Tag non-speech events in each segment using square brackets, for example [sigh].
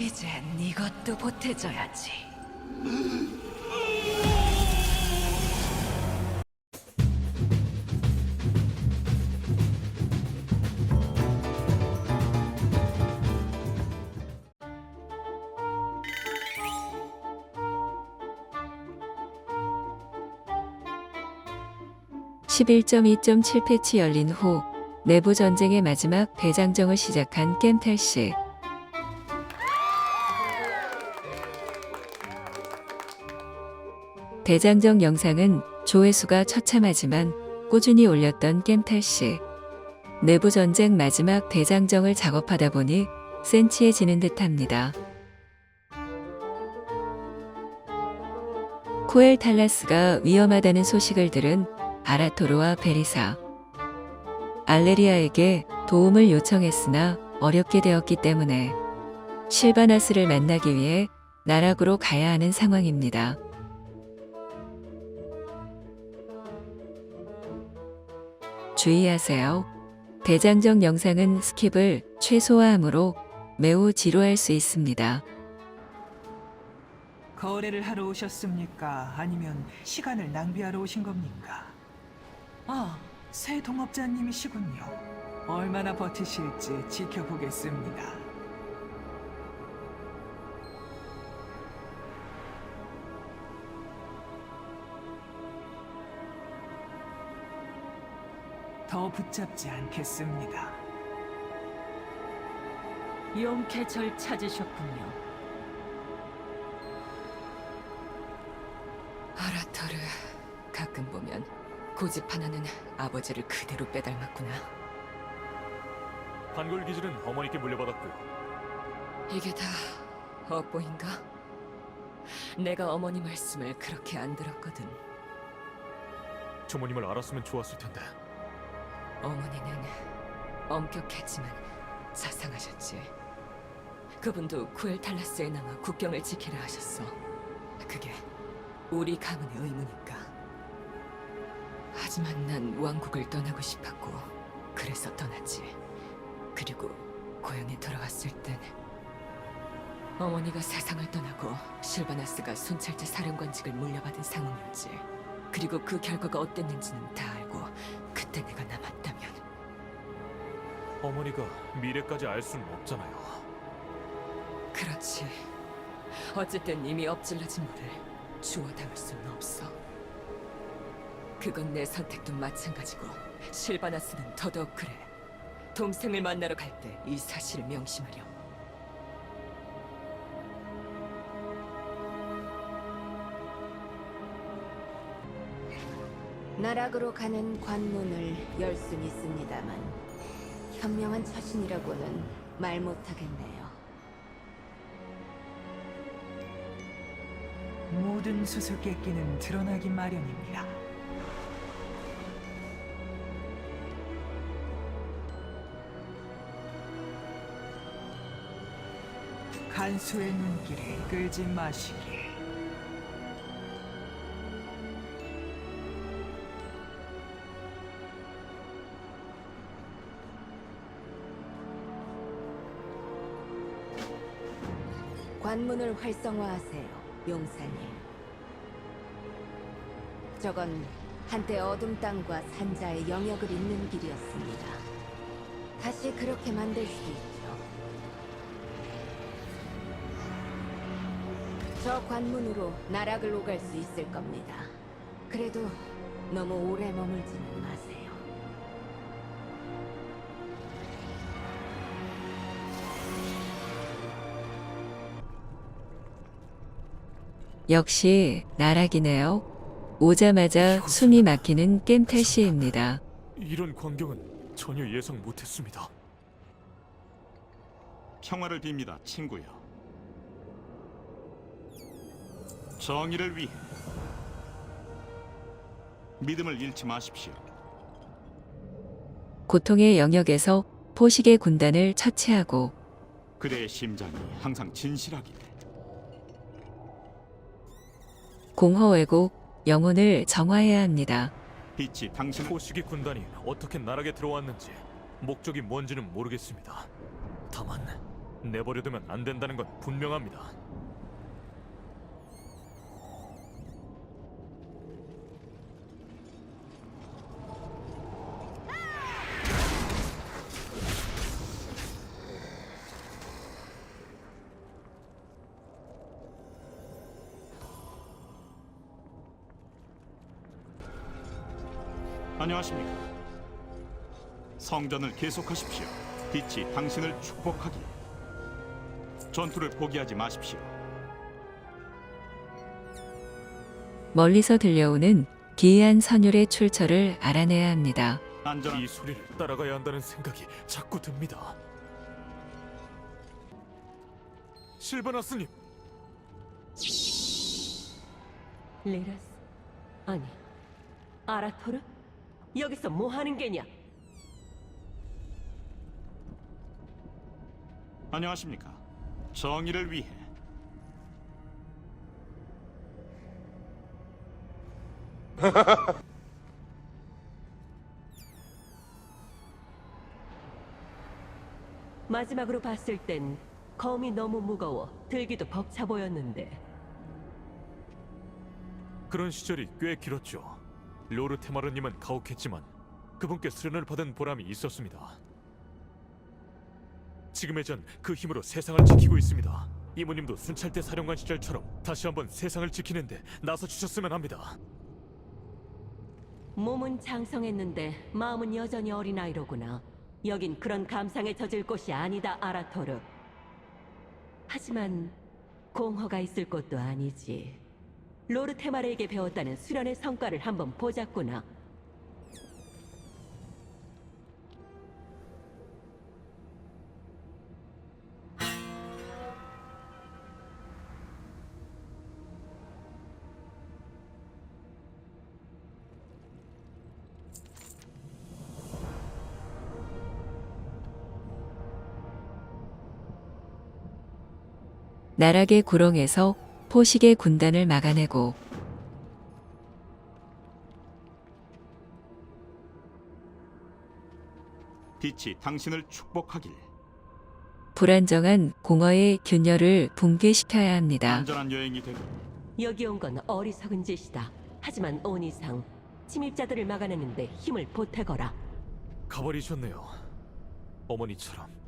이젠 이것도 보태줘야지. (11.2.7) 패치 열린 후 내부 전쟁의 마지막 대장정을 시작한 겜탈시 대장정 영상은 조회수가 처참하지만 꾸준히 올렸던 겜탈시 내부 전쟁 마지막 대장정을 작업하다 보니 센치해지는 듯합니다. 코엘 탈라스가 위험하다는 소식을 들은 아라토르와 베리사 알레리아에게 도움을 요청했으나 어렵게 되었기 때문에 실바나스를 만나기 위해 나락으로 가야 하는 상황입니다. 주의하세요. 대장정 영상은 스킵을 최소화하므로 매우 지루할 수 있습니다. 거래를 하러 오셨습니까? 아니면 시간을 낭비하러 오신 겁니까? 아, 새 동업자님이시군요. 얼마나 버티실지 지켜보겠습니다. 더 붙잡지 않겠습니다. 용케절 찾으셨군요. 아라터르 가끔 보면 고집 하나는 아버지를 그대로 빼닮았구나. 한골 기질은 어머니께 물려받았고요. 이게 다 업보인가? 내가 어머니 말씀을 그렇게 안 들었거든. 부모님을 알았으면 좋았을 텐데. 어머니는 엄격했지만 자상하셨지. 그분도 쿠엘 탈라스에 남아 국경을 지키라 하셨어. 그게 우리 가문의 의무니까. 하지만 난 왕국을 떠나고 싶었고 그래서 떠났지. 그리고 고향에 돌아왔을 땐 어머니가 세상을 떠나고 실바나스가 순찰제 사령관직을 물려받은 상황이었지. 그리고 그 결과가 어땠는지는 다 알고 그때 내가 남았다면 어머니가 미래까지 알 수는 없잖아요. 그렇지. 어쨌든 이미 엎질러진 물을 주워 담을 수는 없어. 그건 내 선택도 마찬가지고 실바나스는 더더욱 그래. 동생을 만나러 갈 때 이 사실을 명심하렴. 나락으로 가는 관문을 열 순 있습니다만 현명한 처신이라고는 말 못하겠네요. 모든 수수께끼는 드러나기 마련입니다. 간수의 눈길을 끌지 마시길. 관문을 활성화하세요, 용사님. 저건 한때 어둠 땅과 산자의 영역을 잇는 길이었습니다. 다시 그렇게 만들 수도 있죠. 저 관문으로 나락을 오갈 수 있을 겁니다. 그래도 너무 오래 머물지는 마세요. 역시 나락이네요. 오자마자 숨이 막히는 겜탈시입니다. 이런 광경은 전혀 예상 못했습니다. 평화를 빕니다, 친구요. 정의를 위해 믿음을 잃지 마십시오. 고통의 영역에서 포식의 군단을 처치하고 그대의 심장이 항상 진실하기 공허 왜곡 영혼을 정화해야 합니다. 빛이 당신 포식의 군단이 어떻게 나락에 들어왔는지 목적이 뭔지는 모르겠습니다. 다만 내버려두면 안 된다는 건 분명합니다. 안녕하십니까. 성전을 계속하십시오. 빛이 당신을 축복하길. 전투를 포기하지 마십시오. 멀리서 들려오는 기이한 선율의 출처를 알아내야 합니다. 안전한 이 소리를 따라가야 한다는 생각이 자꾸 듭니다. 실바나스님, 레라스? 아니, 아라토르? 여기서 뭐 하는 게냐? 안녕하십니까. 정의를 위해 [laughs] 마지막으로 봤을 땐 검이 너무 무거워 들기도 벅차 보였는데 그런 시절이 꽤 길었죠. 로르 테마르님은 가혹했지만 그분께 수련을 받은 보람이 있었습니다. 지금의 전 그 힘으로 세상을 지키고 있습니다. 이모님도 순찰대 사령관 시절처럼 다시 한번 세상을 지키는데 나서 주셨으면 합니다. 몸은 장성했는데 마음은 여전히 어린아이로구나. 여긴 그런 감상에 젖을 곳이 아니다, 아라토르. 하지만 공허가 있을 곳도 아니지. 로르테마르에게 배웠다는 수련의 성과를 한번 보자꾸나. 나락의 구렁에서 포식의 군단을 막아내고 빛이 당신을 축복하길. 불안정한 공허의 균열을 붕괴시켜야 합니다. 안전한 여행이 되길. 여기 온 건 어리석은 짓이다. 하지만 온 이상 침입자들을 막아내는데 힘을 보태거라. 가버리셨네요. 어머니처럼.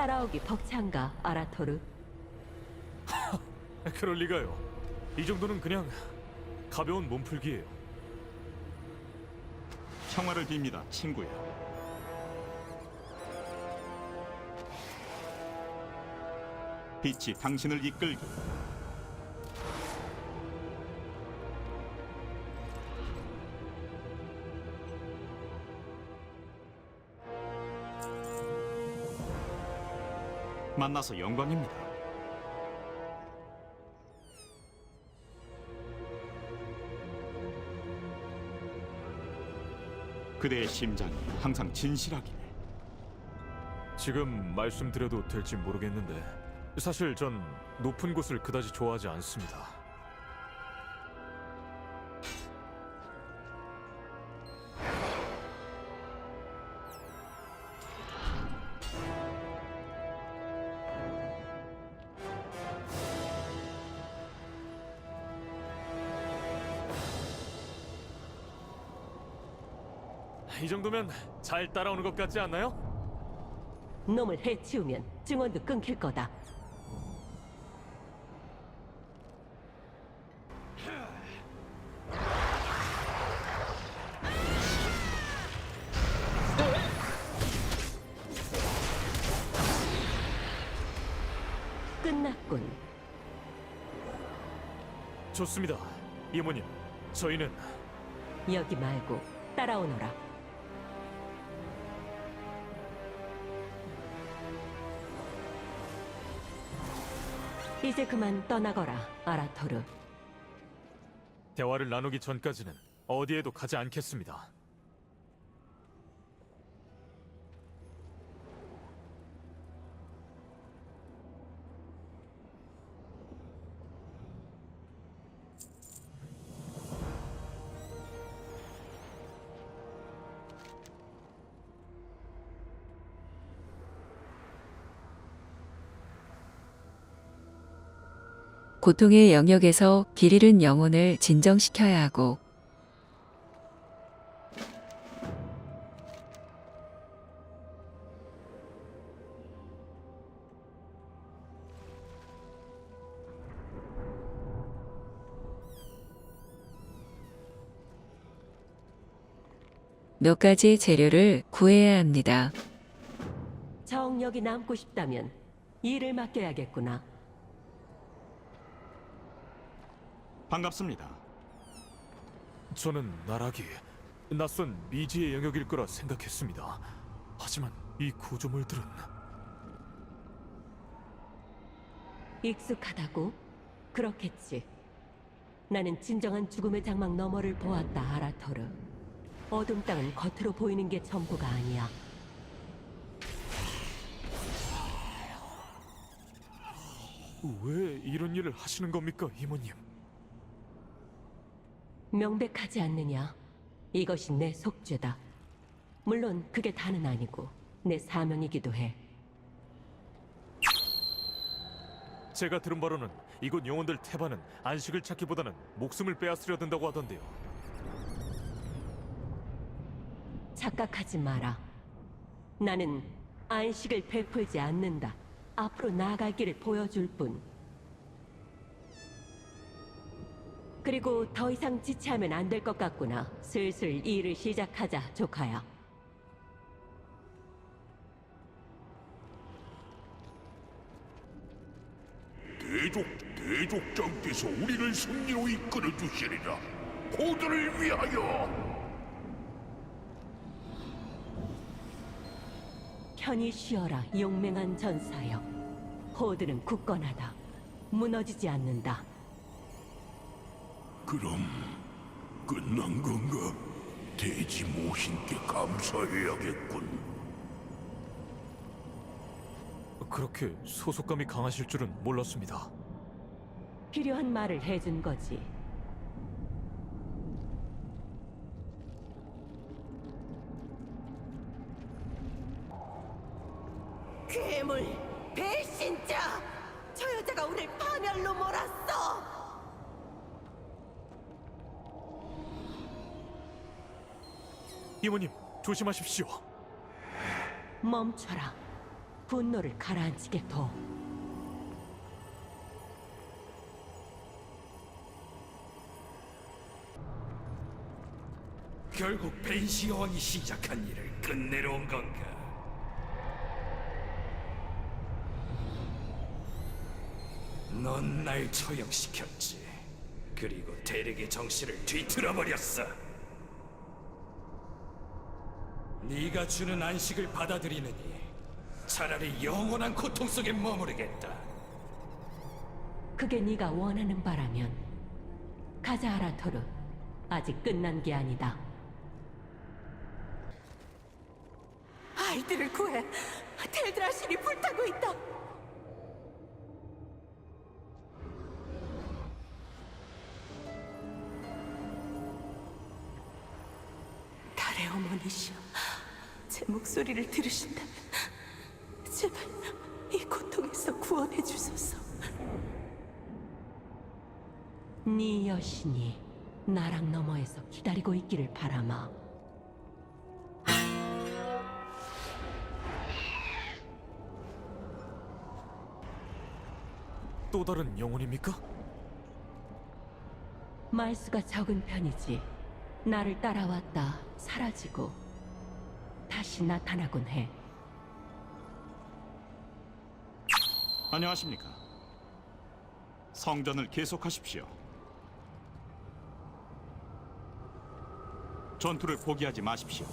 따라오기 벅찬가, 아라토르? [laughs] 그럴 리가요. 이 정도는 그냥 가벼운 몸풀기예요. 평화를 빕니다, 친구야. 빛이 당신을 이끌기. 만나서 영광입니다. 그대의 심장이 항상 진실하기를. 지금 말씀드려도 될지 모르겠는데 사실 전 높은 곳을 그다지 좋아하지 않습니다. 정도면 잘 따라오는 것 같지 않나요? 놈을 해치우면 증언도 끊길 거다. 끝났군. 좋습니다. 이모님, 저희는 여기 말고 따라오너라. 이제 그만 떠나거라, 아라토르. 대화를 나누기 전까지는 어디에도 가지 않겠습니다. 고통의 영역에서 길 잃은 영혼을 진정시켜야 하고 몇 가지 재료를 구해야 합니다. 정력이 남고 싶다면 일을 맡겨야겠구나. 반갑습니다. 저는 나락이 낯선 미지의 영역일 거라 생각했습니다. 하지만 이 구조물들은 익숙하다고? 그렇겠지. 나는 진정한 죽음의 장막 너머를 보았다, 아라토르. 어둠 땅은 겉으로 보이는 게 전부가 아니야. 왜 이런 일을 하시는 겁니까, 이모님? 명백하지 않느냐? 이것이 내 속죄다. 물론 그게 다는 아니고 내 사명이기도 해. 제가 들은 바로는 이곳 영혼들 태반은 안식을 찾기보다는 목숨을 빼앗으려 든다고 하던데요. 착각하지 마라. 나는 안식을 베풀지 않는다. 앞으로 나아갈 길을 보여줄 뿐. 그리고 더 이상 지체하면 안 될 것 같구나. 슬슬 일을 시작하자, 조카야. 대족 대족장께서 우리를 승리로 이끌어 주시리라. 고들을 위하여. 편히 쉬어라, 용맹한 전사여. 호드는 굳건하다. 무너지지 않는다. 그럼 끝난 건가? 대지 모신께 감사해야겠군. 그렇게 소속감이 강하실 줄은 몰랐습니다. 필요한 말을 해준 거지. 이모님, 조심하십시오. 멈춰라. 분노를 가라앉히게 둬. 결국 벤시 여왕이 시작한 일을 끝내러 온 건가? 넌 날 처형시켰지. 그리고 대륙의 정신을 뒤틀어 버렸어. 네가 주는 안식을 받아들이느니 차라리 영원한 고통 속에 머무르겠다. 그게 네가 원하는 바라면 가자 아라토르. 아직 끝난 게 아니다. 아이들을 구해! 텔드라신이 불타고 있다! 소리를 들으신다면 제발 이 고통에서 구원해 주소서. 네 여신이 나랑 너머에서 기다리고 있기를 바라마. 또 다른 영혼입니까? 말수가 적은 편이지. 나를 따라왔다 사라지고 다시 나타나곤 해. 안녕하십니까? 성전을 계속하십시오. 전투를 포기하지 마십시오.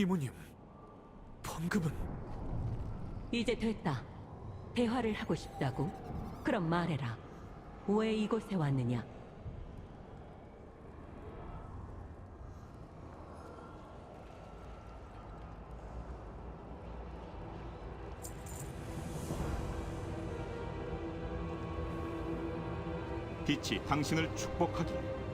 이모님, 방금은 이제 됐다. 대화를 하고 싶다고? 그럼 말해라. 왜 이곳에 왔느냐? 빛이 당신을 축복하길.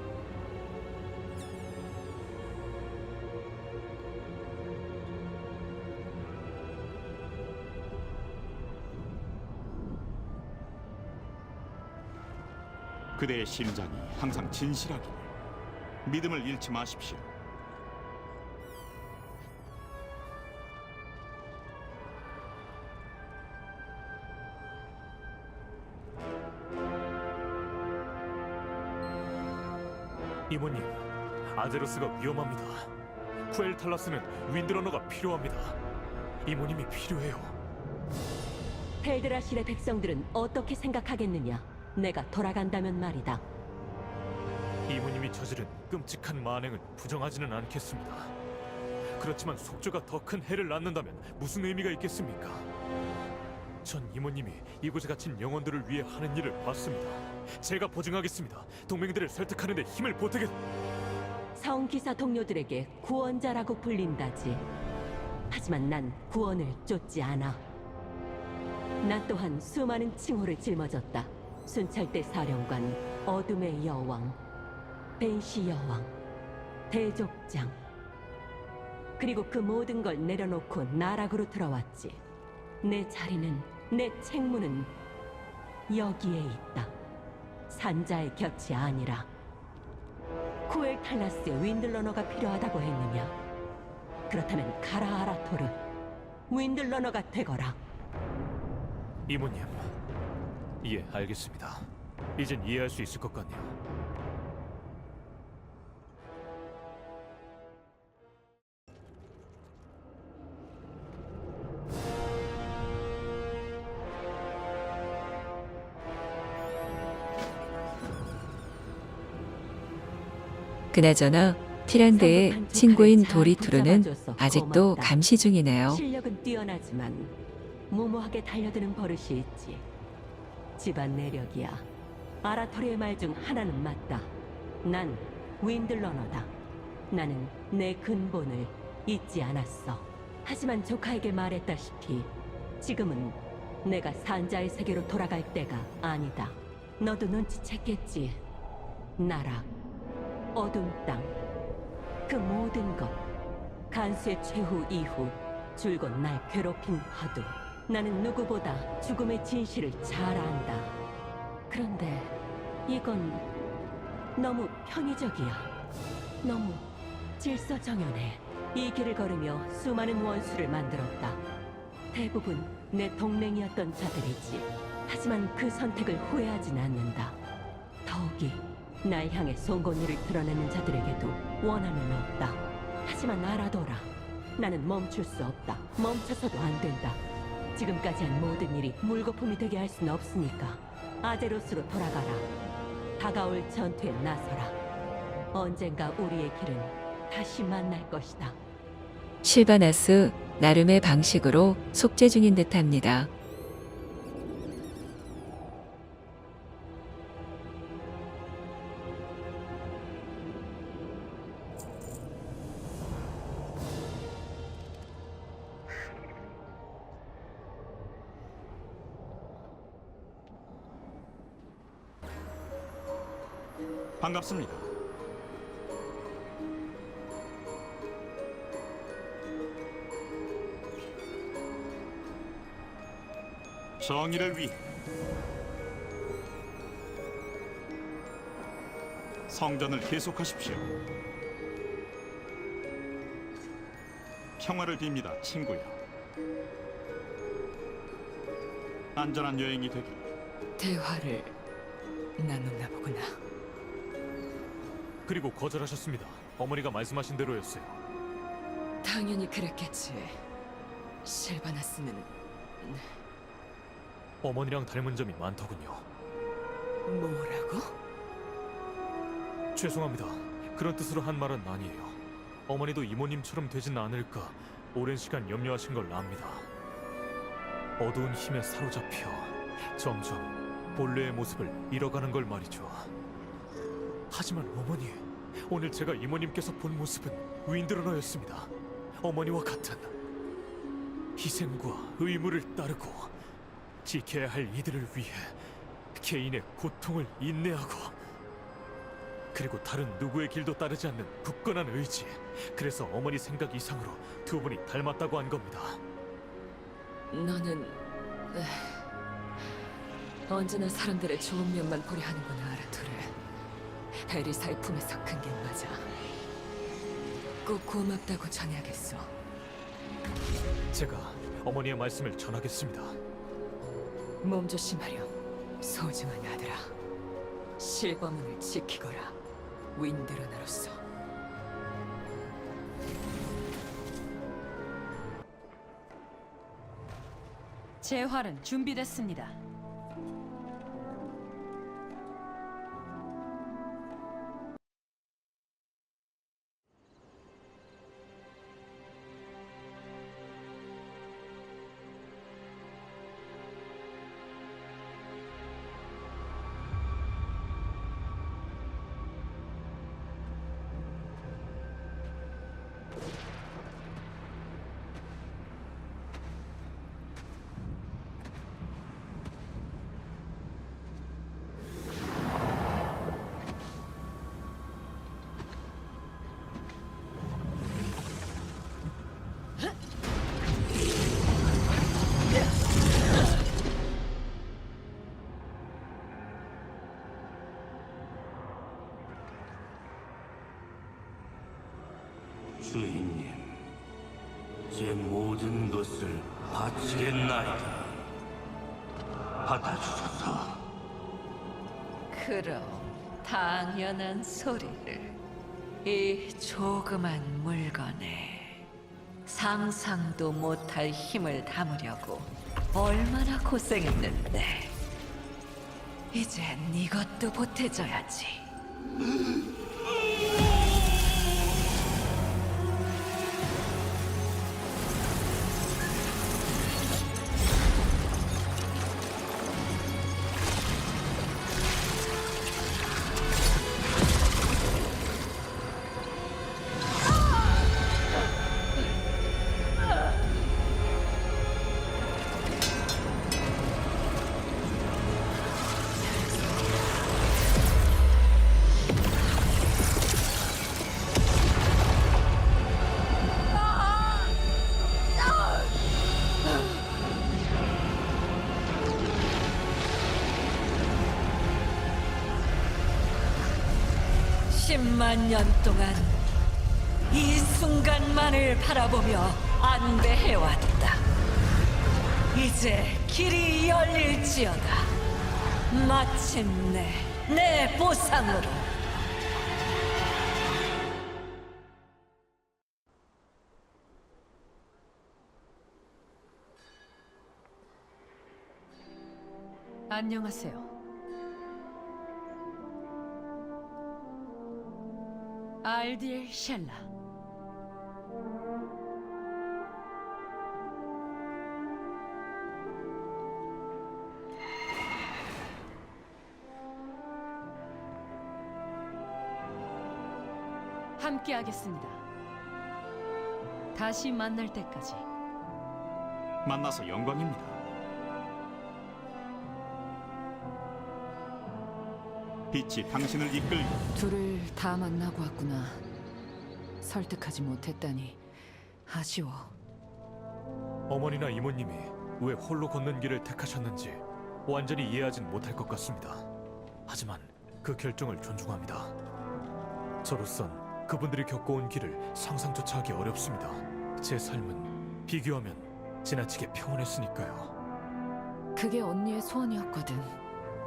그대의 심장이 항상 진실하길. 믿음을 잃지 마십시오. 이모님, 아제로스가 위험합니다. 쿠엘탈라스는 윈드러너가 필요합니다. 이모님이 필요해요. 텔드라실의 백성들은 어떻게 생각하겠느냐? 내가 돌아간다면 말이다. 이모님이 저지른 끔찍한 만행은 부정하지는 않겠습니다. 그렇지만 속조가 더 큰 해를 낳는다면 무슨 의미가 있겠습니까? 전 이모님이 이곳에 갇힌 영혼들을 위해 하는 일을 봤습니다. 제가 보증하겠습니다. 동맹들을 설득하는 데 힘을 보태겠... 성기사 동료들에게 구원자라고 불린다지. 하지만 난 구원을 쫓지 않아. 나 또한 수많은 칭호를 짊어졌다. 순찰대 사령관, 어둠의 여왕, 벤시 여왕, 대족장. 그리고 그 모든 걸 내려놓고 나락으로 들어왔지. 내 자리는, 내 책무는 여기에 있다. 산자의 곁이 아니라. 쿠엘 탈라스의 윈들러너가 필요하다고 했느냐? 그렇다면 가라 아라토르, 윈들러너가 되거라. 이모님, 예, 알겠습니다. 이젠 이해할 수 있을 것 같네요. 그나저나 티란드의 친구인 도리투르는 아직도 감시 중이네요. 실력은 뛰어나지만 무모하게 달려드는 버릇이 있지. 집안 내력이야. 아라토리의 말 중 하나는 맞다. 난 윈들러너다. 나는 내 근본을 잊지 않았어. 하지만 조카에게 말했다시피 지금은 내가 산자의 세계로 돌아갈 때가 아니다. 너도 눈치챘겠지. 나락, 어둠 땅, 그 모든 것. 간수의 최후 이후 줄곧 날 괴롭힌 화두. 나는 누구보다 죽음의 진실을 잘 안다. 그런데 이건 너무 편의적이야. 너무 질서정연해. 이 길을 걸으며 수많은 원수를 만들었다. 대부분 내 동맹이었던 자들이지. 하지만 그 선택을 후회하진 않는다. 더욱이 날 향해 송곳니를 드러내는 자들에게도 원한은 없다. 하지만 알아둬라. 나는 멈출 수 없다. 멈춰서도 안 된다. 지금까지 한 모든 일이 물거품이 되게 할 수는 없으니까 아제로스로 돌아가라. 다가올 전투에 나서라. 언젠가 우리의 길은 다시 만날 것이다. 실바나스 나름의 방식으로 속죄 중인 듯합니다. 반갑습니다. 정의를 위해 성전을 계속하십시오. 평화를 빕니다, 친구야. 안전한 여행이 되길. 대화를 나눴나 보구나. 그리고 거절하셨습니다. 어머니가 말씀하신 대로였어요. 당연히 그랬겠지. 실바나스는 어머니랑 닮은 점이 많더군요. 뭐라고? 죄송합니다. 그런 뜻으로 한 말은 아니에요. 어머니도 이모님처럼 되진 않을까 오랜 시간 염려하신 걸 압니다. 어두운 힘에 사로잡혀 점점 본래의 모습을 잃어가는 걸 말이죠. 하지만 어머니, 오늘 제가 이모님께서 본 모습은 윈드러너였습니다. 어머니와 같은 희생과 의무를 따르고 지켜야 할 이들을 위해 개인의 고통을 인내하고 그리고 다른 누구의 길도 따르지 않는 굳건한 의지. 그래서 어머니 생각 이상으로 두 분이 닮았다고 한 겁니다. 너는 에, 언제나 사람들의 좋은 면만 보려 하는구나 아라토르. 베리사의 품에서 큰게 맞아. 꼭 고맙다고 전해야겠어. 제가 어머니의 말씀을 전하겠습니다. 몸 조심하렴, 소중한 아들아. 실버문을 지키거라, 윈드러너로서. 재활은 준비됐습니다. 주인님, 제 모든 것을 바치겠나이다. 받아주소서. 그럼 당연한 소리를 이 조그만 물건에 상상도 못할 힘을 담으려고 얼마나 고생했는데 이젠 이것도 보태줘야지. [laughs] 몇십만 년 동안 이 순간만을 바라보며 안배해왔다. 이제 길이 열릴지어다. 마침내 내 보상으로. 안녕하세요. 알딜 셸라. 함께하겠습니다. 다시 만날 때까지. 만나서 영광입니다. 빛이 당신을 이끌고 둘을 다 만나고 왔구나. 설득하지 못했다니 아쉬워. 어머니나 이모님이 왜 홀로 걷는 길을 택하셨는지 완전히 이해하진 못할 것 같습니다. 하지만 그 결정을 존중합니다. 저로선 그분들이 겪어온 길을 상상조차 하기 어렵습니다. 제 삶은 비교하면 지나치게 평온했으니까요. 그게 언니의 소원이었거든.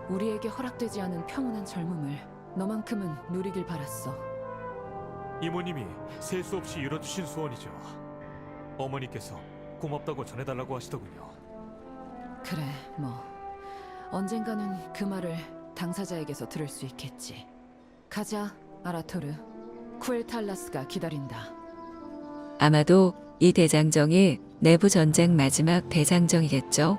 우리에게 허락되지 않은 평온한 젊음을 너만큼은 누리길 바랐어. 이모님이 셀 수 없이 이뤄주신 소원이죠. 어머니께서 고맙다고 전해달라고 하시더군요. 그래, 뭐 언젠가는 그 말을 당사자에게서 들을 수 있겠지. 가자, 아라토르. 쿠엘탈라스가 기다린다. 아마도 이 대장정이 내부 전쟁 마지막 대장정이겠죠.